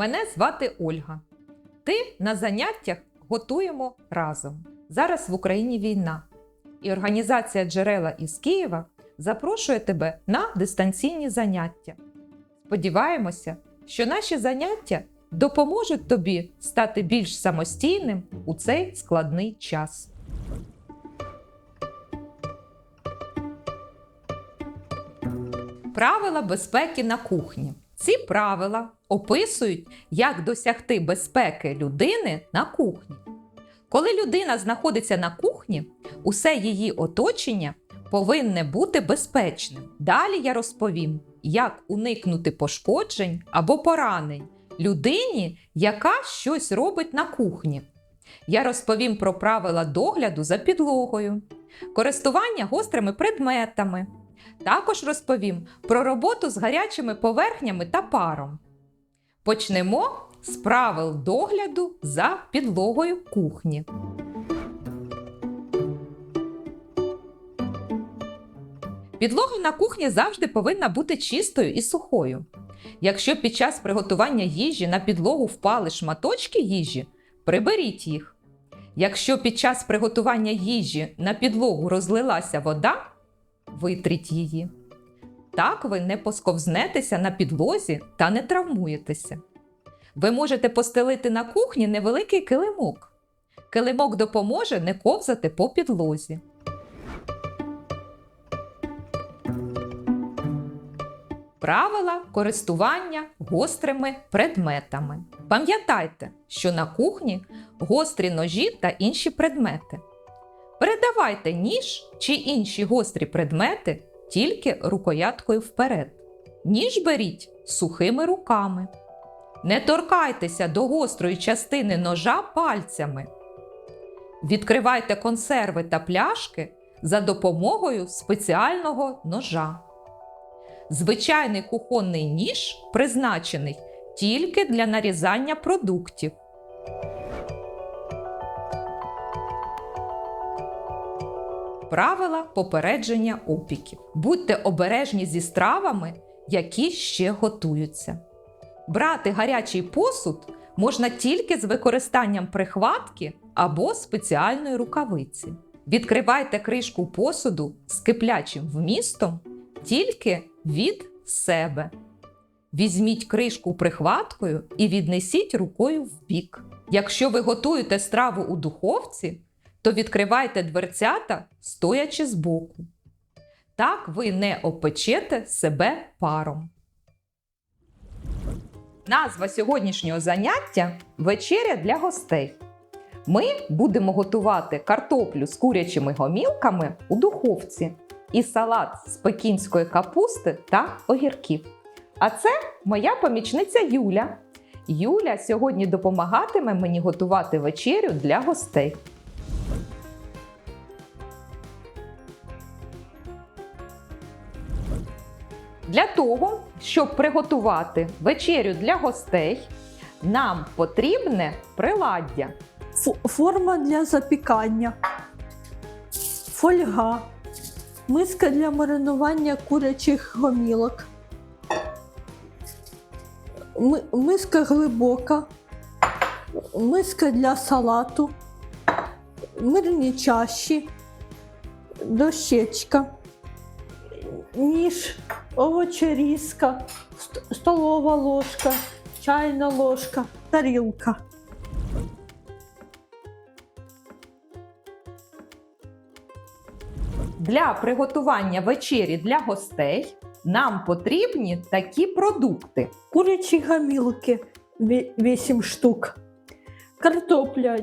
Мене звати Ольга. Ти на заняттях готуємо разом. Зараз в Україні війна, і організація Джерела із Києва запрошує тебе на дистанційні заняття. Сподіваємося, що наші заняття допоможуть тобі стати більш самостійним у цей складний час. Правила безпеки на кухні. Ці правила описують, як досягти безпеки людини на кухні. Коли людина знаходиться на кухні, усе її оточення повинне бути безпечним. Далі я розповім, як уникнути пошкоджень або поранень людині, яка щось робить на кухні. Я розповім про правила догляду за підлогою, користування гострими предметами. Також розповім про роботу з гарячими поверхнями та паром. Почнемо з правил догляду за підлогою кухні. Підлога на кухні завжди повинна бути чистою і сухою. Якщо під час приготування їжі на підлогу впали шматочки їжі, приберіть їх. Якщо під час приготування їжі на підлогу розлилася вода, витріть її. Так ви не посковзнетеся на підлозі та не травмуєтеся. Ви можете постелити на кухні невеликий килимок. Килимок допоможе не ковзати по підлозі. Правила користування гострими предметами. Пам'ятайте, що на кухні гострі ножі та інші предмети. Передавайте ніж чи інші гострі предмети тільки рукояткою вперед. Ніж беріть сухими руками. Не торкайтеся до гострої частини ножа пальцями. Відкривайте консерви та пляшки за допомогою спеціального ножа. Звичайний кухонний ніж призначений тільки для нарізання продуктів. Правила попередження опіків. Будьте обережні зі стравами, які ще готуються. Брати гарячий посуд можна тільки з використанням прихватки або спеціальної рукавиці. Відкривайте кришку посуду з киплячим вмістом тільки від себе. Візьміть кришку прихваткою і віднесіть рукою в бік. Якщо ви готуєте страву у духовці, то відкривайте дверцята, стоячи збоку. Так ви не опечете себе паром. Назва сьогоднішнього заняття вечеря для гостей. Ми будемо готувати картоплю з курячими гомілками у духовці і салат з пекінської капусти та огірків. А це моя помічниця Юля. Юля сьогодні допомагатиме мені готувати вечерю для гостей. Для того, щоб приготувати вечерю для гостей, нам потрібне приладдя. Фо- форма для запікання, фольга, миска для маринування курячих гомілок, ми- миска глибока, миска для салату, мирні чаші, дощечка, ніж, овочерізка, ст- столова ложка, чайна ложка, тарілка. Для приготування вечері для гостей нам потрібні такі продукти: курячі гамілки 8 штук, картопля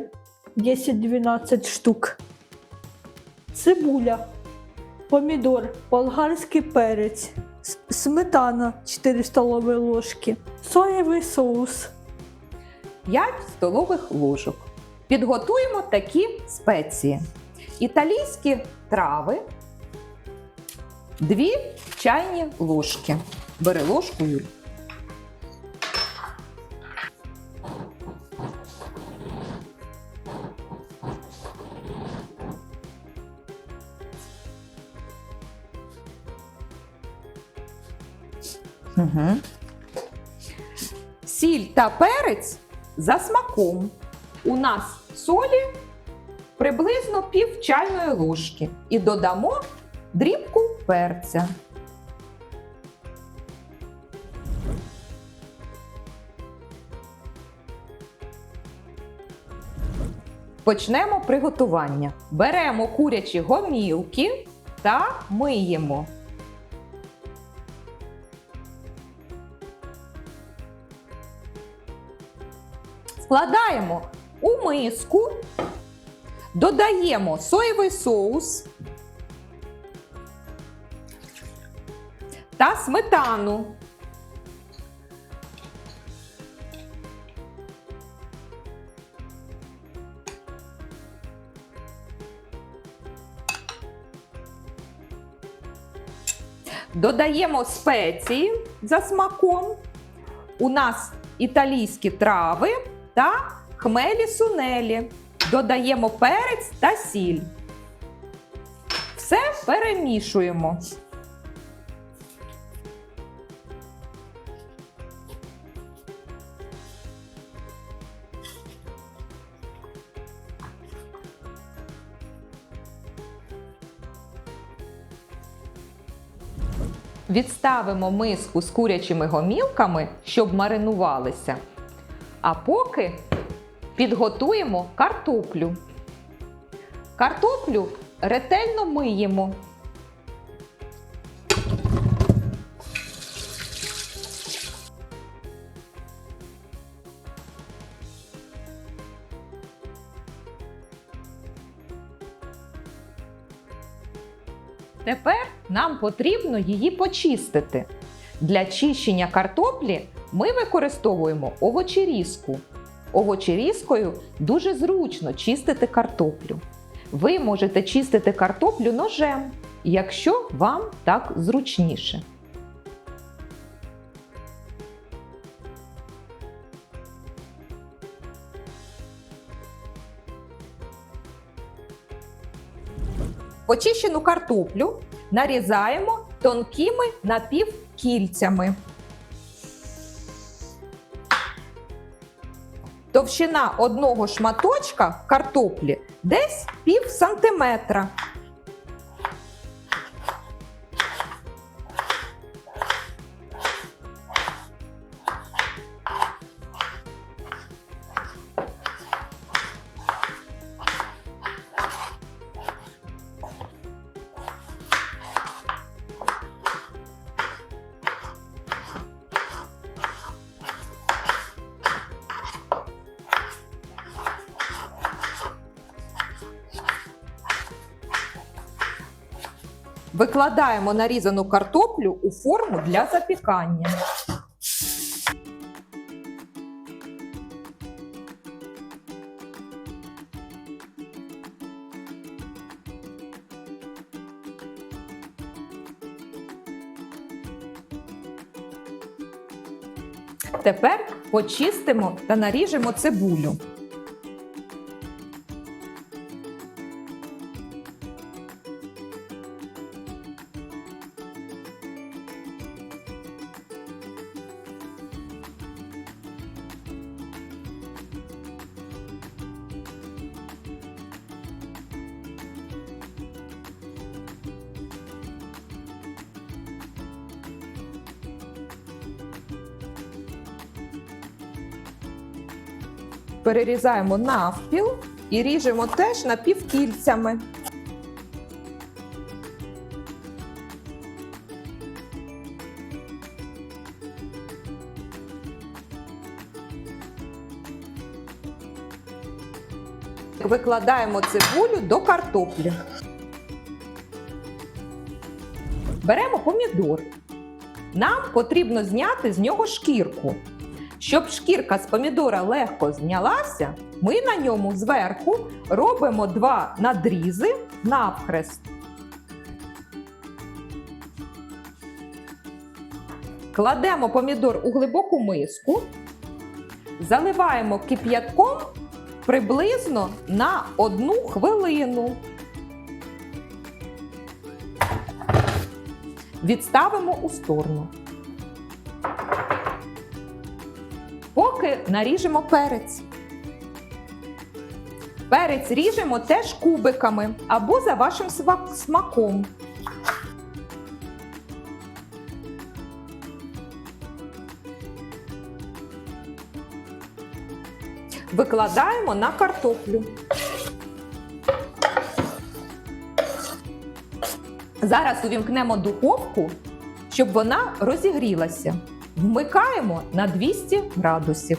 10-12 штук, цибуля, помідор, болгарський перець, сметана 4 столові ложки, соєвий соус, 5 столових ложок. Підготуємо такі спеції: італійські трави, 2 чайні ложки. Бери ложку, Юль. Угу. Сіль та перець за смаком. У нас солі приблизно пів чайної ложки. І додамо дрібку перця. Почнемо приготування. Беремо курячі гомілки та миємо. Складаємо у миску, додаємо соєвий соус та сметану. Додаємо спеції за смаком. У нас італійські трави та хмелі сунелі. Додаємо перець та сіль. Все перемішуємо. Відставимо миску з курячими гомілками, щоб маринувалися. А поки підготуємо картоплю. Картоплю ретельно миємо. Тепер нам потрібно її почистити. Для чищення картоплі ми використовуємо овочерізку. Овочерізкою дуже зручно чистити картоплю. Ви можете чистити картоплю ножем, якщо вам так зручніше. Почищену картоплю нарізаємо тонкими напівкільцями. Товщина одного шматочка картоплі десь пів сантиметра. Викладаємо нарізану картоплю у форму для запікання. Тепер почистимо та наріжемо цибулю. Перерізаємо навпіл і ріжемо теж напівкільцями. Викладаємо цибулю до картоплі. Беремо помідор. Нам потрібно зняти з нього шкірку. Щоб шкірка з помідора легко знялася, ми на ньому зверху робимо два надрізи навхрест. Кладемо помідор у глибоку миску, заливаємо кип'ятком приблизно на одну хвилину. Відставимо у сторону. Наріжемо перець. Перець ріжемо теж кубиками або за вашим смаком. Викладаємо на картоплю. Зараз увімкнемо духовку, щоб вона розігрілася. Вмикаємо на 200 градусів.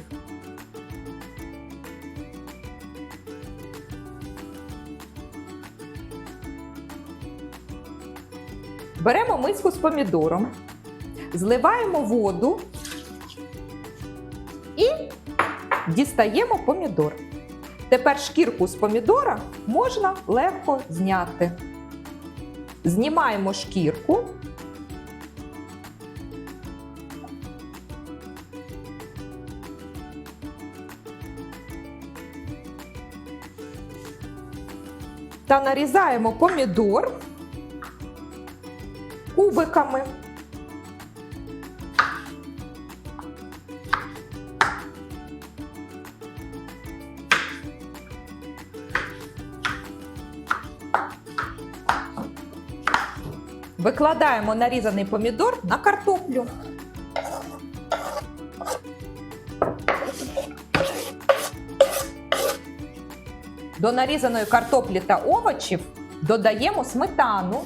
Беремо миску з помідором, зливаємо воду і дістаємо помідор. Тепер шкірку з помідора можна легко зняти. Знімаємо шкірку. Та нарізаємо помідор кубиками. Викладаємо нарізаний помідор на картоплю. До нарізаної картоплі та овочів додаємо сметану.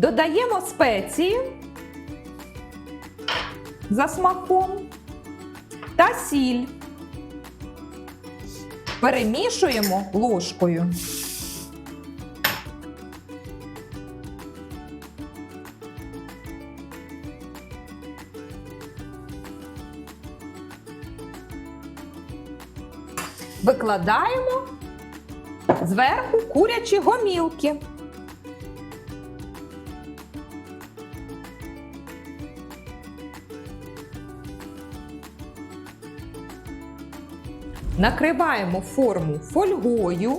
Додаємо спеції за смаком та сіль. Перемішуємо ложкою. Викладаємо зверху курячі гомілки. Накриваємо форму фольгою.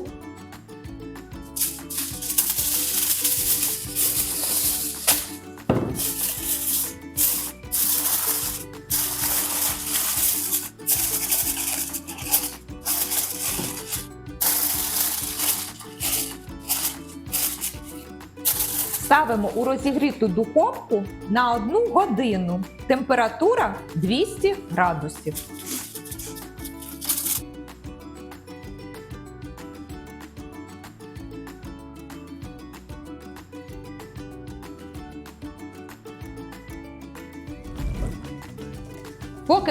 Ставимо у розігріту духовку на 1 годину. Температура 200 градусів.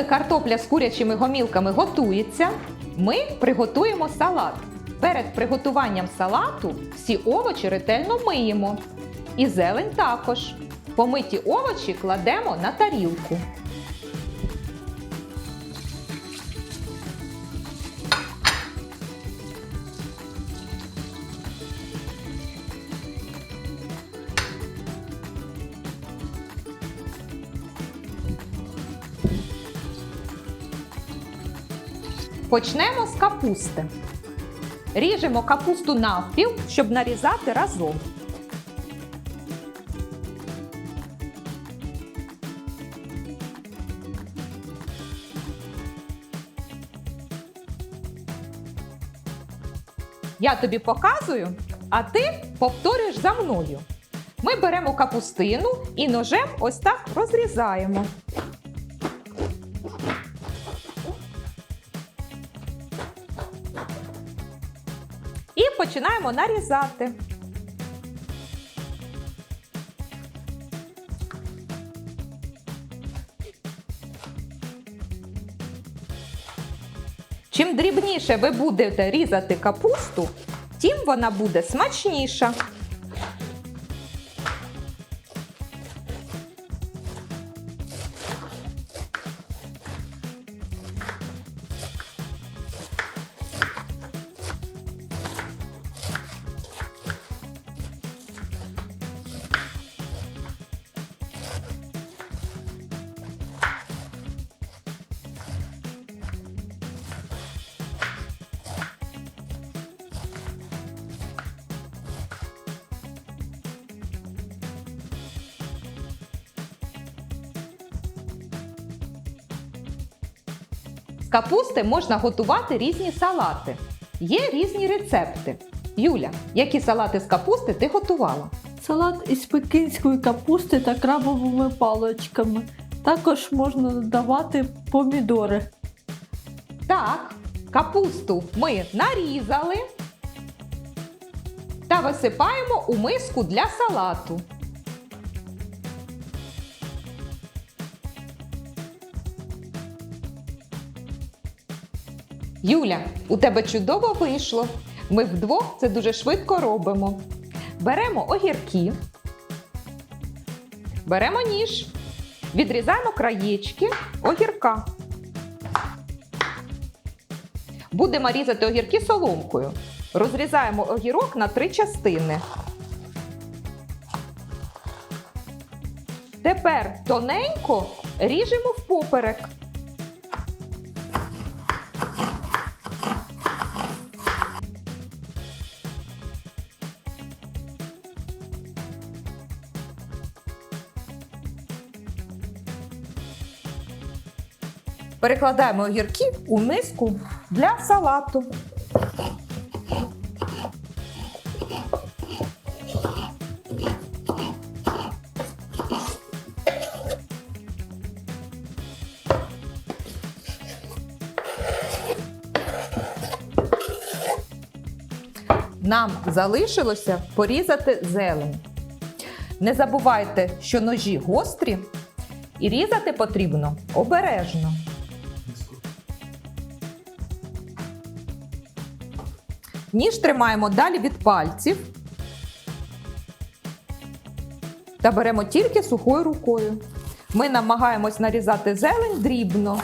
Поки картопля з курячими гомілками готується, ми приготуємо салат. Перед приготуванням салату всі овочі ретельно миємо. І зелень також. Помиті овочі кладемо на тарілку. Почнемо з капусти. Ріжемо капусту навпіл, щоб нарізати разом. Я тобі показую, а ти повторюєш за мною. Ми беремо капустину і ножем ось так розрізаємо. Починаємо нарізати. Чим дрібніше ви будете різати капусту, тим вона буде смачніша. Капусти можна готувати різні салати. Є різні рецепти. Юля, які салати з капусти ти готувала? Салат із пекінської капусти та крабовими паличками. Також можна додавати помідори. Так, капусту ми нарізали та висипаємо у миску для салату. Юля, у тебе чудово вийшло. Ми вдвох це дуже швидко робимо. Беремо огірки, беремо ніж, відрізаємо краєчки огірка. Будемо різати огірки соломкою. Розрізаємо огірок на три частини. Тепер тоненько ріжемо впоперек. Перекладаємо огірки у миску для салату. Нам залишилося порізати зелень. Не забувайте, що ножі гострі і різати потрібно обережно. Ніж тримаємо далі від пальців та беремо тільки сухою рукою. Ми намагаємось нарізати зелень дрібно.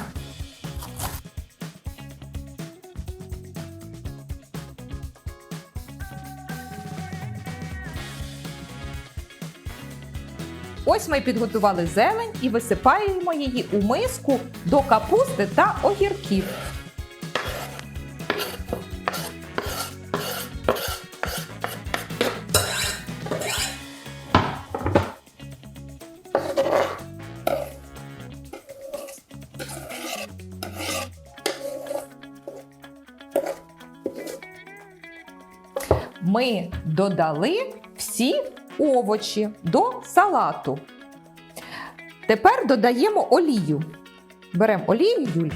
Ось ми підготували зелень і висипаємо її у миску до капусти та огірків. Ми додали всі овочі до салату. Тепер додаємо олію. Беремо олію, Юль.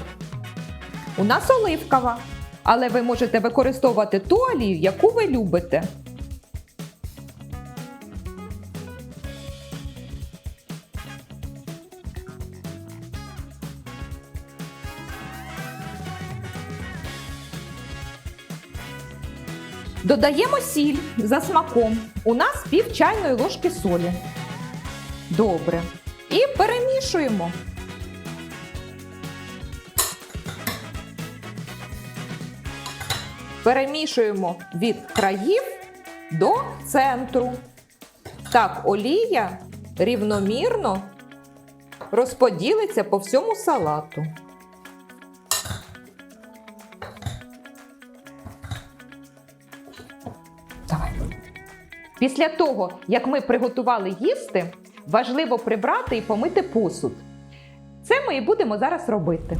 У нас оливкова, але ви можете використовувати ту олію, яку ви любите. Додаємо сіль за смаком. У нас пів чайної ложки солі. Добре. І перемішуємо. Перемішуємо від країв до центру. Так, олія рівномірно розподілиться по всьому салату. Після того, як ми приготували їсти, важливо прибрати і помити посуд. Це ми і будемо зараз робити.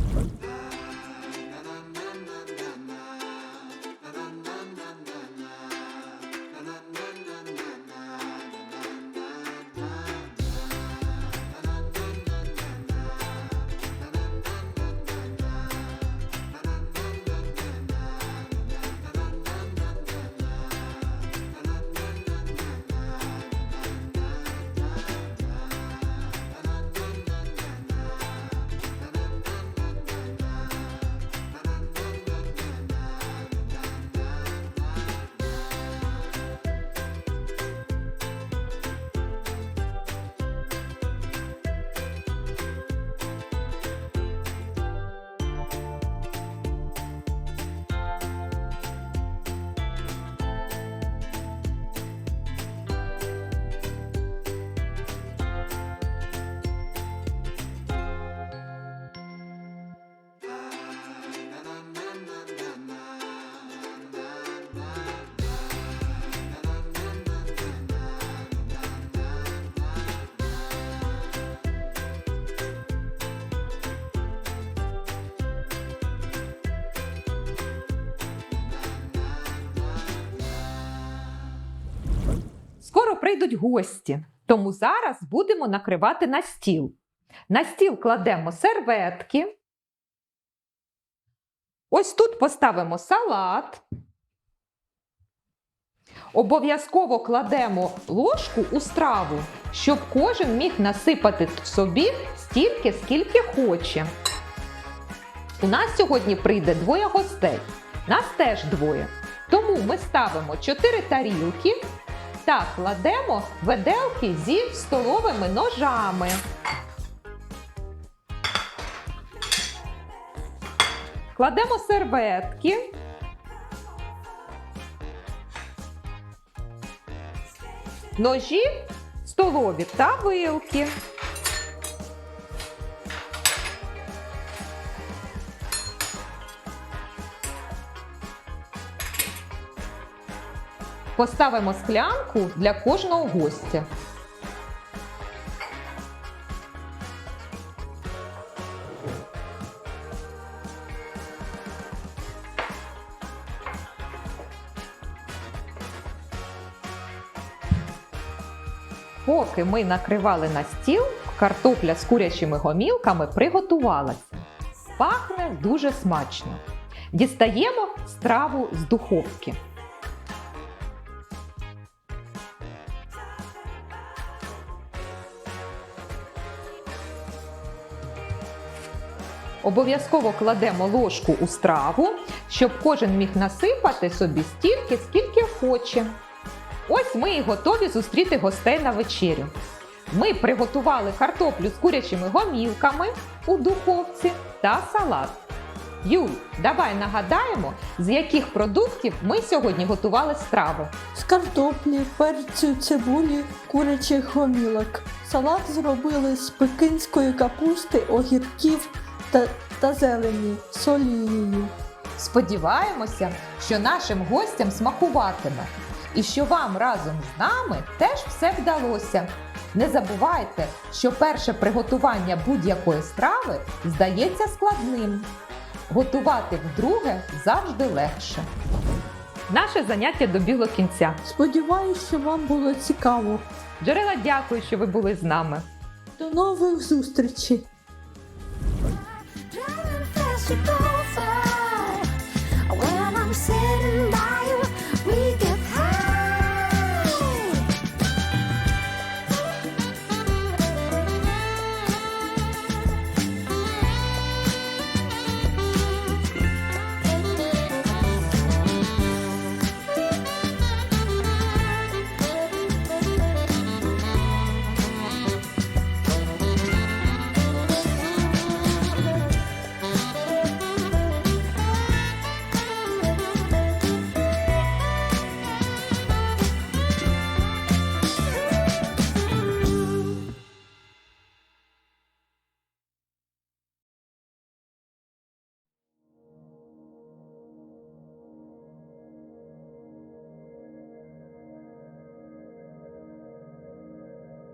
Прийдуть гості, тому зараз будемо накривати на стіл. На стіл кладемо серветки. Ось тут поставимо салат. Обов'язково кладемо ложку у страву, щоб кожен міг насипати собі стільки, скільки хоче. У нас сьогодні прийде двоє гостей. Нас теж двоє. Тому ми ставимо 4 тарілки та кладемо веделки зі столовими ножами. Кладемо серветки. Ножі столові та вилки. Поставимо склянку для кожного гостя. Поки ми накривали на стіл, картопля з курячими гомілками приготувалася. Пахне дуже смачно. Дістаємо страву з духовки. Обов'язково кладемо ложку у страву, щоб кожен міг насипати собі стільки, скільки хоче. Ось ми і готові зустріти гостей на вечерю. Ми приготували картоплю з курячими гомілками у духовці та салат. Юль, давай нагадаємо, з яких продуктів ми сьогодні готували страву. З картоплі, перцю, цибулі, курячих гомілок. Салат зробили з пекинської капусти, огірків та, та зелені з олією. Сподіваємося, що нашим гостям смакуватиме і що вам разом з нами теж все вдалося. Не забувайте, що перше приготування будь-якої страви здається складним. Готувати вдруге завжди легше. Наше заняття добігло кінця. Сподіваюсь, що вам було цікаво. Джерела, дякую, що ви були з нами. До нових зустрічей! took over.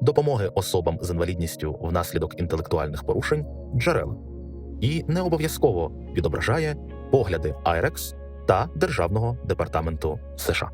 допомоги особам з інвалідністю внаслідок інтелектуальних порушень джерела і не обов'язково відображає погляди IREX та Державного департаменту США.